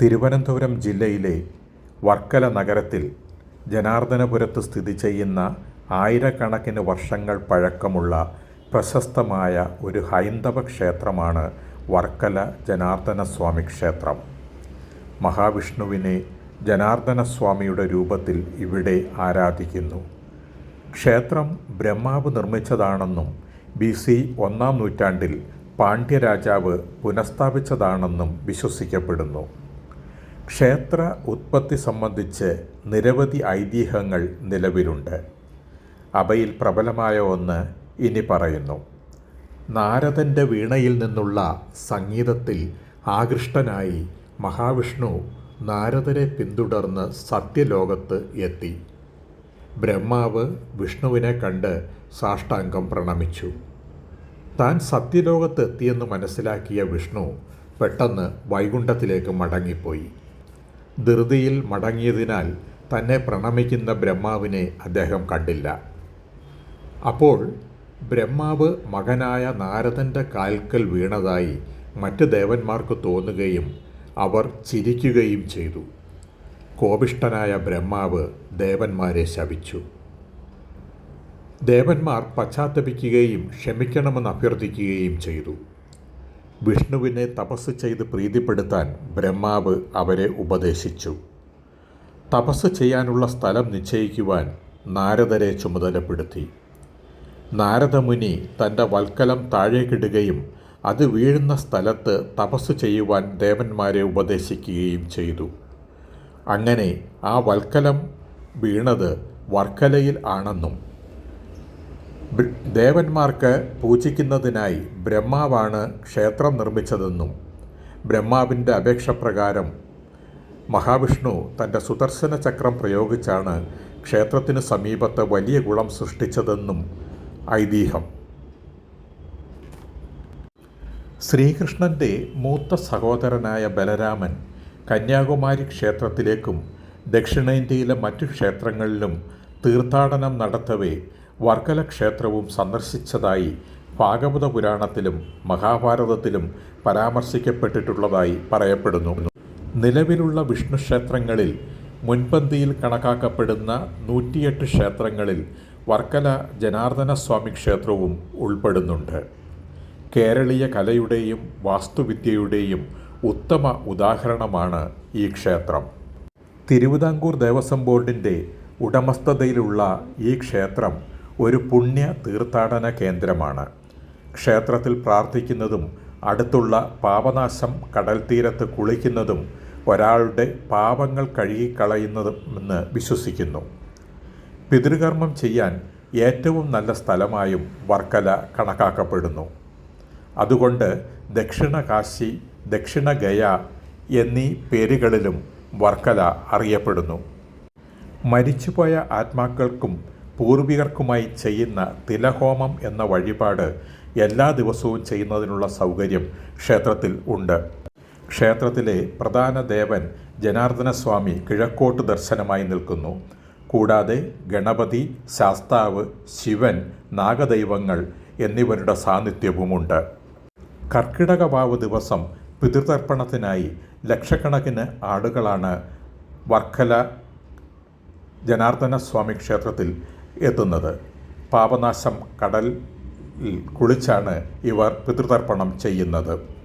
തിരുവനന്തപുരം ജില്ലയിലെ വർക്കല നഗരത്തിൽ ജനാർദ്ദനപുരത്ത് സ്ഥിതി ചെയ്യുന്ന ആയിരക്കണക്കിന് വർഷങ്ങൾ പഴക്കമുള്ള പ്രശസ്തമായ ഒരു ഹൈന്ദവ ക്ഷേത്രമാണ് വർക്കല ജനാർദ്ദന സ്വാമി ക്ഷേത്രം. മഹാവിഷ്ണുവിനെ ജനാർദ്ദനസ്വാമിയുടെ രൂപത്തിൽ ഇവിടെ ആരാധിക്കുന്നു. ക്ഷേത്രം ബ്രഹ്മാവ് നിർമ്മിച്ചതാണെന്നും ബി സി ഒന്നാം നൂറ്റാണ്ടിൽ പാണ്ഡ്യരാജാവ് പുനഃസ്ഥാപിച്ചതാണെന്നും വിശ്വസിക്കപ്പെടുന്നു. ക്ഷേത്ര ഉത്പത്തി സംബന്ധിച്ച് നിരവധി ഐതിഹ്യങ്ങൾ നിലവിലുണ്ട്. അവയിൽ പ്രബലമായ ഒന്ന് ഇനി പറയുന്നു. നാരദന്റെ വീണയിൽ നിന്നുള്ള സംഗീതത്തിൽ ആകൃഷ്ടനായി മഹാവിഷ്ണു നാരദരെ പിന്തുടർന്ന് സത്യലോകത്ത് എത്തി. ബ്രഹ്മാവ് വിഷ്ണുവിനെ കണ്ട് സാഷ്ടാംഗം പ്രണമിച്ചു. താൻ സത്യലോകത്ത് എത്തിയെന്ന് മനസ്സിലാക്കിയ വിഷ്ണു പെട്ടെന്ന് വൈകുണ്ഠത്തിലേക്ക് മടങ്ങിപ്പോയി. ധൃതിയിൽ മടങ്ങിയതിനാൽ തന്നെ പ്രണമിക്കുന്ന ബ്രഹ്മാവിനെ അദ്ദേഹം കണ്ടില്ല. അപ്പോൾ ബ്രഹ്മാവ് മകനായ നാരദന്റെ കാൽക്കൽ വീണതായി മറ്റ് ദേവന്മാർക്ക് തോന്നുകയും അവർ ചിരിക്കുകയും ചെയ്തു. കോപിഷ്ടനായ ബ്രഹ്മാവ് ദേവന്മാരെ ശപിച്ചു. ദേവന്മാർ പശ്ചാത്തപിക്കുകയും ക്ഷമിക്കണമെന്ന് അഭ്യർത്ഥിക്കുകയും ചെയ്തു. വിഷ്ണുവിനെ തപസ് ചെയ്ത് പ്രീതിപ്പെടുത്താൻ ബ്രഹ്മാവ് അവരെ ഉപദേശിച്ചു. തപസ് ചെയ്യാനുള്ള സ്ഥലം നിശ്ചയിക്കുവാൻ നാരദരെ ചുമതലപ്പെടുത്തി. നാരദമുനി തന്റെ വൽക്കലം താഴേക്കിടുകയും അത് വീഴുന്ന സ്ഥലത്ത് തപസ് ചെയ്യുവാൻ ദേവന്മാരെ ഉപദേശിക്കുകയും ചെയ്തു. അങ്ങനെ ആ വൽക്കലം വീണത് വർക്കലയിൽ ആണെന്നും ദേവന്മാർക്ക് പൂജിക്കുന്നതിനായി ബ്രഹ്മാവാണ് ക്ഷേത്രം നിർമ്മിച്ചതെന്നും ബ്രഹ്മാവിന്റെ അപേക്ഷപ്രകാരം മഹാവിഷ്ണു തന്റെ സുദർശന ചക്രം പ്രയോഗിച്ചാണ് ക്ഷേത്രത്തിന് സമീപത്ത് വലിയ കുളം സൃഷ്ടിച്ചതെന്നും ഐതിഹ്യം. ശ്രീകൃഷ്ണന്റെ മൂത്ത സഹോദരനായ ബലരാമൻ കന്യാകുമാരി ക്ഷേത്രത്തിലേക്കും ദക്ഷിണേന്ത്യയിലെ മറ്റു ക്ഷേത്രങ്ങളിലും തീർത്ഥാടനം നടത്തവേ വർക്കല ക്ഷേത്രവും സന്ദർശിച്ചതായി ഭാഗവത പുരാണത്തിലും മഹാഭാരതത്തിലും പരാമർശിക്കപ്പെട്ടിട്ടുള്ളതായി പറയപ്പെടുന്നു. നിലവിലുള്ള വിഷ്ണു ക്ഷേത്രങ്ങളിൽ മുൻപന്തിയിൽ കണക്കാക്കപ്പെടുന്ന നൂറ്റിയെട്ട് ക്ഷേത്രങ്ങളിൽ വർക്കല ജനാർദ്ദന സ്വാമി ക്ഷേത്രവും ഉൾപ്പെടുന്നുണ്ട്. കേരളീയ കലയുടെയും വാസ്തുവിദ്യയുടെയും ഉത്തമ ഉദാഹരണമാണ് ഈ ക്ഷേത്രം. തിരുവിതാംകൂർ ദേവസ്വം ബോർഡിന്റെ ഉടമസ്ഥതയിലുള്ള ഈ ക്ഷേത്രം ഒരു പുണ്യ തീർത്ഥാടന കേന്ദ്രമാണ്. ക്ഷേത്രത്തിൽ പ്രാർത്ഥിക്കുന്നതും അടുത്തുള്ള പാപനാശം കടൽ തീരത്ത് കുളിക്കുന്നതും ഒരാളുടെ പാപങ്ങൾ കഴുകിക്കളയുന്നതുമെന്ന് വിശ്വസിക്കുന്നു. പിതൃകർമ്മം ചെയ്യാൻ ഏറ്റവും നല്ല സ്ഥലമായും വർക്കല കണക്കാക്കപ്പെടുന്നു. അതുകൊണ്ട് ദക്ഷിണ കാശി ദക്ഷിണ ഗയ എന്നീ പേരുകളിലും വർക്കല അറിയപ്പെടുന്നു. മരിച്ചുപോയ ആത്മാക്കൾക്കും പൂർവികർക്കുമായി ചെയ്യുന്ന തിലഹോമം എന്ന വഴിപാട് എല്ലാ ദിവസവും ചെയ്യുന്നതിനുള്ള സൗകര്യം ക്ഷേത്രത്തിൽ ഉണ്ട്. ക്ഷേത്രത്തിലെ പ്രധാന ദേവൻ ജനാർദ്ദനസ്വാമി കിഴക്കോട്ട് ദർശനമായി നിൽക്കുന്നു. കൂടാതെ ഗണപതി ശാസ്താവ് ശിവൻ നാഗദൈവങ്ങൾ എന്നിവരുടെ സാന്നിധ്യവുമുണ്ട്. കർക്കിടക വാവ് ദിവസം പിതൃതർപ്പണത്തിനായി ലക്ഷക്കണക്കിന് ആളുകളാണ് വർക്കല ജനാർദ്ദന സ്വാമി ക്ഷേത്രത്തിൽ എത്തുന്നത്. പാപനാശം കടലിൽ കുളിച്ചാണ് ഇവർ പിതൃതർപ്പണം ചെയ്യുന്നത്.